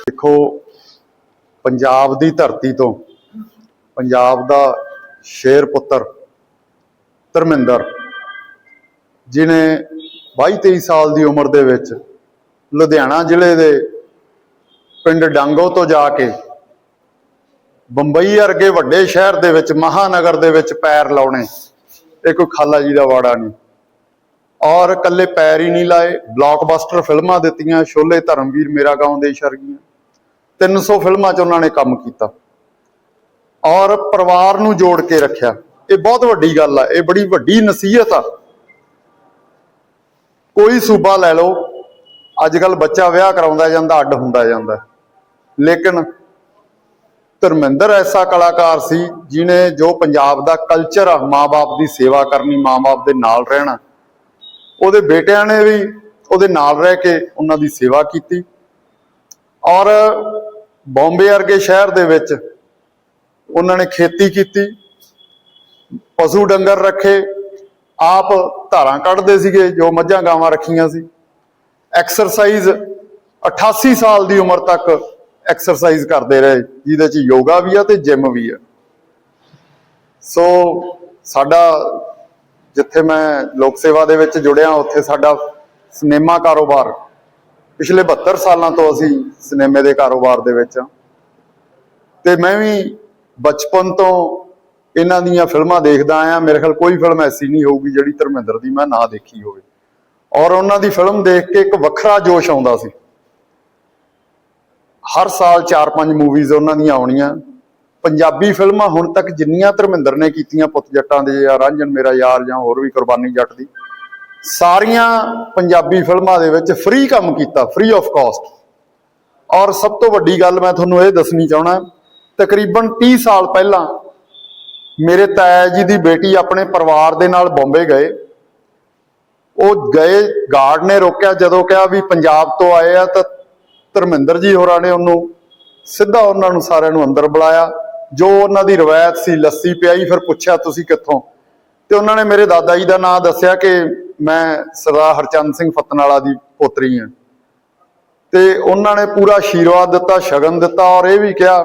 ਦੇਖੋ ਪੰਜਾਬ ਦੀ ਧਰਤੀ ਤੋਂ ਪੰਜਾਬ ਦਾ ਸ਼ੇਰ ਪੁੱਤਰ ਧਰਮਿੰਦਰ ਜਿਨੇ 22 23 ਸਾਲ ਦੀ ਉਮਰ ਦੇ ਵਿੱਚ ਲੁਧਿਆਣਾ ਜ਼ਿਲ੍ਹੇ ਦੇ ਪਿੰਡ ਡਾਂਗੋ ਤੋਂ ਜਾ ਕੇ ਬੰਬਈ ਵਰਗੇ ਵੱਡੇ ਸ਼ਹਿਰ ਦੇ ਵਿੱਚ, ਮਹਾਨਗਰ ਦੇ ਵਿੱਚ ਪੈਰ ਲਾਉਣੇ, ਇਹ ਕੋਈ ਖਾਲਾ ਜੀ ਦਾ ਵਾੜਾ ਨਹੀਂ। ਔਰ ਇਕੱਲੇ ਪੈਰ ਹੀ ਨਹੀਂ ਲਾਏ ਬਲੌਕਬਸਟਰ ਫਿਲਮਾਂ ਦਿੱਤੀਆਂ ਸ਼ੋਲੇ ਧਰਮਵੀਰ ਮੇਰਾ ਗਾਉਂ ਦੇਸ਼ ਵਰਗੀਆਂ 300 ਫਿਲਮਾਂ 'ਚ ਉਹਨਾਂ ਨੇ ਕੰਮ ਕੀਤਾ। ਔਰ ਪਰਿਵਾਰ ਨੂੰ ਜੋੜ ਕੇ ਰੱਖਿਆ। ਇਹ ਬਹੁਤ ਵੱਡੀ ਗੱਲ ਆ, ਇਹ ਬੜੀ ਵੱਡੀ ਨਸੀਹਤ ਆ। ਕੋਈ ਸੂਬਾ ਲੈ ਲਓ ਅੱਜ ਕੱਲ ਬੱਚਾ ਵਿਆਹ ਕਰਾਉਂਦਾ ਜਾਂਦਾ, ਅੱਡ ਹੁੰਦਾ ਜਾਂਦਾ। ਲੇਕਿਨ ਧਰਮਿੰਦਰ ਐਸਾ ਕਲਾਕਾਰ ਸੀ ਜਿਨੇ ਜੋ ਪੰਜਾਬ ਦਾ ਕਲਚਰ ਆ ਮਾਪੇ ਦੀ ਸੇਵਾ ਕਰਨੀ ਮਾਪੇ ਦੇ ਨਾਲ ਰਹਿਣਾ, ਉਹਦੇ ਬੇਟਿਆਂ ਨੇ ਵੀ ਉਹਦੇ ਨਾਲ ਰਹਿ ਕੇ ਉਹਨਾਂ ਦੀ ਸੇਵਾ ਕੀਤੀ। ਔਰ ਬੰਬੇ ਵਰਗੇ ਸ਼ਹਿਰ ਦੇ ਵਿੱਚ ਉਹਨਾਂ ਨੇ ਖੇਤੀ ਕੀਤੀ, ਪਸ਼ੂ ਡੰਗਰ ਰੱਖੇ ਆਪ ਧਾਰਾਂ ਕੱਢਦੇ ਸੀਗੇ, ਜੋ ਮੱਝਾਂ ਗਾਵਾਂ ਰੱਖੀਆਂ ਸੀ। ਐਕਸਰਸਾਈਜ਼ 88 ਸਾਲ ਦੀ ਉਮਰ ਤੱਕ ਐਕਸਰਸਾਈਜ਼ ਕਰਦੇ ਰਹੇ। ਜਿਹਦੇ ਚ ਯੋਗਾ ਵੀ ਆ ਤੇ ਜਿਮ ਵੀ ਆ। ਸੋ ਸਾਡਾ ਜਿੱਥੇ ਮੈਂ ਲੋਕ ਸੇਵਾ ਦੇ ਵਿੱਚ ਜੁੜਿਆ, ਉੱਥੇ ਸਾਡਾ ਸਿਨੇਮਾ ਕਾਰੋਬਾਰ, ਪਿਛਲੇ 72 ਸਾਲਾਂ ਤੋਂ ਅਸੀਂ ਸਿਨੇਮੇ ਦੇ ਕਾਰੋਬਾਰ ਦੇ ਵਿੱਚ ਆ। ਤੇ ਮੈਂ ਵੀ ਬਚਪਨ ਤੋਂ ਇਹਨਾਂ ਦੀਆਂ ਫਿਲਮਾਂ ਦੇਖਦਾ ਆਇਆ, ਮੇਰੇ ਖਿਆਲ ਕੋਈ ਫਿਲਮ ਐਸੀ ਨਹੀਂ ਹੋਊਗੀ ਜਿਹੜੀ ਧਰਮਿੰਦਰ ਦੀ ਮੈਂ ਨਾ ਦੇਖੀ ਹੋਵੇ। ਔਰ ਉਹਨਾਂ ਦੀ ਫਿਲਮ ਦੇਖ ਕੇ ਇੱਕ ਵੱਖਰਾ ਜੋਸ਼ ਆਉਂਦਾ ਸੀ। ਹਰ ਸਾਲ 4-5 ਮੂਵੀਜ਼ ਉਹਨਾਂ ਦੀਆਂ ਆਉਣੀਆਂ। ਪੰਜਾਬੀ ਫਿਲਮਾਂ ਹੁਣ ਤੱਕ ਜਿੰਨੀਆਂ ਧਰਮਿੰਦਰ ਨੇ ਕੀਤੀਆਂ ਪੁੱਤ ਜੱਟਾਂ ਦੇ ਜਾਂ ਰਾਂਝਣ ਮੇਰਾ ਯਾਰ ਜਾਂ ਹੋਰ ਵੀ ਕੁਰਬਾਨੀ ਜੱਟ ਦੀ, ਸਾਰੀਆਂ ਪੰਜਾਬੀ ਫਿਲਮਾਂ ਦੇ ਵਿੱਚ ਫ੍ਰੀ ਕੰਮ ਕੀਤਾ ਫ੍ਰੀ ਆਫ ਕਾਸਟ ਔਰ ਸਭ ਤੋਂ ਵੱਡੀ ਗੱਲ ਮੈਂ ਤੁਹਾਨੂੰ ਇਹ ਦੱਸਣੀ ਚਾਹਣਾ ਤਕਰੀਬਨ 30 ਸਾਲ ਪਹਿਲਾਂ ਮੇਰੇ ਤਾਇਆ ਜੀ ਦੀ ਬੇਟੀ ਆਪਣੇ ਪਰਿਵਾਰ ਦੇ ਨਾਲ ਬੰਬੇ ਗਏ। ਉਹ ਗਏ, ਗਾਰਡ ਨੇ ਰੋਕਿਆ, ਜਦੋਂ ਕਿਹਾ ਵੀ ਪੰਜਾਬ ਤੋਂ ਆਏ ਆ ਤਾਂ ਧਰਮਿੰਦਰ ਜੀ ਹੋਰਾਂ ਨੇ ਉਹਨੂੰ ਸਿੱਧਾ ਉਹਨਾਂ ਨੂੰ ਸਾਰਿਆਂ ਨੂੰ ਅੰਦਰ ਬੁਲਾਇਆ। ਜੋ ਉਹਨਾਂ ਦੀ ਰਵਾਇਤ ਸੀ, ਲੱਸੀ ਪਿਆਈ, ਫਿਰ ਪੁੱਛਿਆ, ਤੁਸੀਂ ਕਿੱਥੋਂ? ਤੇ ਉਹਨਾਂ ਨੇ ਮੇਰੇ ਦਾਦਾ ਜੀ ਦਾ ਨਾਮ ਦੱਸਿਆ ਕਿ ਮੈਂ ਸਰਦਾਰ ਹਰਚੰਦ ਸਿੰਘ ਫਤਨਾਲਾ ਦੀ ਪੋਤਰੀ ਹਾਂ। ਤੇ ਉਹਨਾਂ ਨੇ ਪੂਰਾ ਆਸ਼ੀਰਵਾਦ ਦਿੱਤਾ, ਸ਼ਗਨ ਦਿੱਤਾ ਔਰ ਇਹ ਵੀ ਕਿਹਾ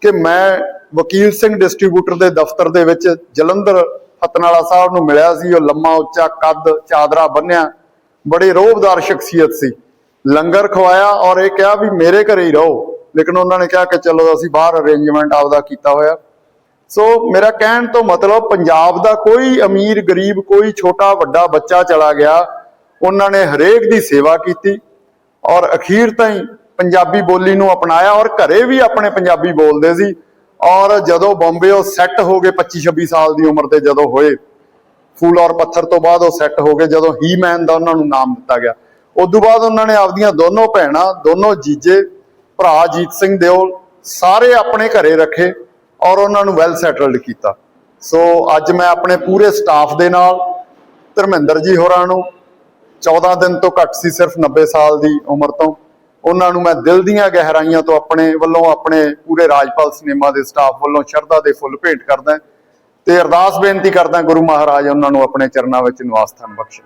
ਕਿ ਮੈਂ ਵਕੀਲ ਸਿੰਘ ਡਿਸਟ੍ਰੀਬਿਊਟਰ ਦੇ ਦਫ਼ਤਰ ਦੇ ਵਿੱਚ ਜਲੰਧਰ ਫਤਨਾਲਾ ਸਾਹਿਬ ਨੂੰ ਮਿਲਿਆ ਸੀ। ਉਹ ਲੰਮਾ, ਉੱਚਾ ਕੱਦ, ਚਾਦਰਾ ਬੰਨਿਆ। ਬੜੇ ਰੋਹਬਦਾਰ ਸ਼ਖਸੀਅਤ ਸੀ। ਲੰਗਰ ਖਵਾਇਆ ਔਰ ਇਹ ਕਿਹਾ ਵੀ ਮੇਰੇ ਘਰੇ ਹੀ ਰਹੋ। ਲੇਕਿਨ ਉਹਨਾਂ ਨੇ ਕਿਹਾ ਕਿ ਚਲੋ ਅਸੀਂ ਬਾਹਰ ਅਰੇਂਜਮੈਂਟ ਆਪਦਾ ਕੀਤਾ ਹੋਇਆ। ਸੋ ਮੇਰਾ ਕਹਿਣ ਤੋਂ ਮਤਲਬ ਪੰਜਾਬ ਦਾ ਕੋਈ ਅਮੀਰ, ਗਰੀਬ, ਕੋਈ ਛੋਟਾ, ਵੱਡਾ ਬੱਚਾ ਚਲਾ ਗਿਆ। ਉਹਨਾਂ ਨੇ ਹਰੇਕ ਦੀ ਸੇਵਾ ਕੀਤੀ ਔਰ ਅਖੀਰ ਤਾਈਂ ਪੰਜਾਬੀ ਬੋਲੀ ਨੂੰ ਅਪਣਾਇਆ ਔਰ ਘਰੇ ਵੀ ਆਪਣੇ ਪੰਜਾਬੀ ਬੋਲਦੇ ਸੀ। ਔਰ ਜਦੋਂ ਬੰਬੇ ਉਹ ਸੈੱਟ ਹੋ ਗਏ 25 26 ਸਾਲ ਦੀ ਉਮਰ ਤੇ ਜਦੋਂ ਹੋਏ, ਫੂਲ ਔਰ ਪੱਥਰ ਤੋਂ ਬਾਅਦ ਉਹ ਸੈੱਟ ਹੋ ਗਏ, ਜਦੋਂ ਹੀ ਮੈਨ ਦਾ ਉਹਨਾਂ ਨੂੰ ਨਾਮ ਦਿੱਤਾ ਗਿਆ। ਉਸ ਤੋਂ ਬਾਅਦ ਉਹਨਾਂ ਨੇ ਆਪਦੀਆਂ ਦੋਨੋਂ ਭੈਣਾਂ, ਦੋਨੋਂ ਜੀਜੇ, ਭਰਾ ਜੀਤ ਸਿੰਘ ਦਿਓਲ ਸਾਰੇ ਆਪਣੇ ਘਰੇ ਰੱਖੇ ਔਰ ਉਹਨਾਂ ਨੂੰ ਵੈਲ ਸੈਟਲਡ ਕੀਤਾ। ਸੋ ਅੱਜ ਮੈਂ ਆਪਣੇ ਪੂਰੇ ਸਟਾਫ ਦੇ ਨਾਲ ਧਰਮਿੰਦਰ ਜੀ ਹੋਰਾਂ ਨੂੰ 14 ਦਿਨ ਤੋਂ ਘੱਟ ਸੀ ਸਿਰਫ 90 ਸਾਲ ਦੀ ਉਮਰ ਤੋਂ। ਉਹਨਾਂ ਨੂੰ ਮੈਂ ਦਿਲ ਦੀਆਂ ਗਹਿਰਾਈਆਂ ਤੋਂ ਆਪਣੇ ਵੱਲੋਂ ਆਪਣੇ ਪੂਰੇ ਰਾਜਪਾਲ ਸਿਨੇਮਾ ਦੇ ਸਟਾਫ ਵੱਲੋਂ ਸ਼ਰਧਾ ਦੇ ਫੁੱਲ ਭੇਂਟ ਕਰਦਾ ਤੇ ਅਰਦਾਸ ਬੇਨਤੀ ਕਰਦਾ ਗੁਰੂ ਮਹਾਰਾਜ ਉਹਨਾਂ ਨੂੰ ਆਪਣੇ ਚਰਨਾਂ ਵਿੱਚ ਨਿਵਾਸ ਸਥਾਨ ਬਖਸ਼ੇ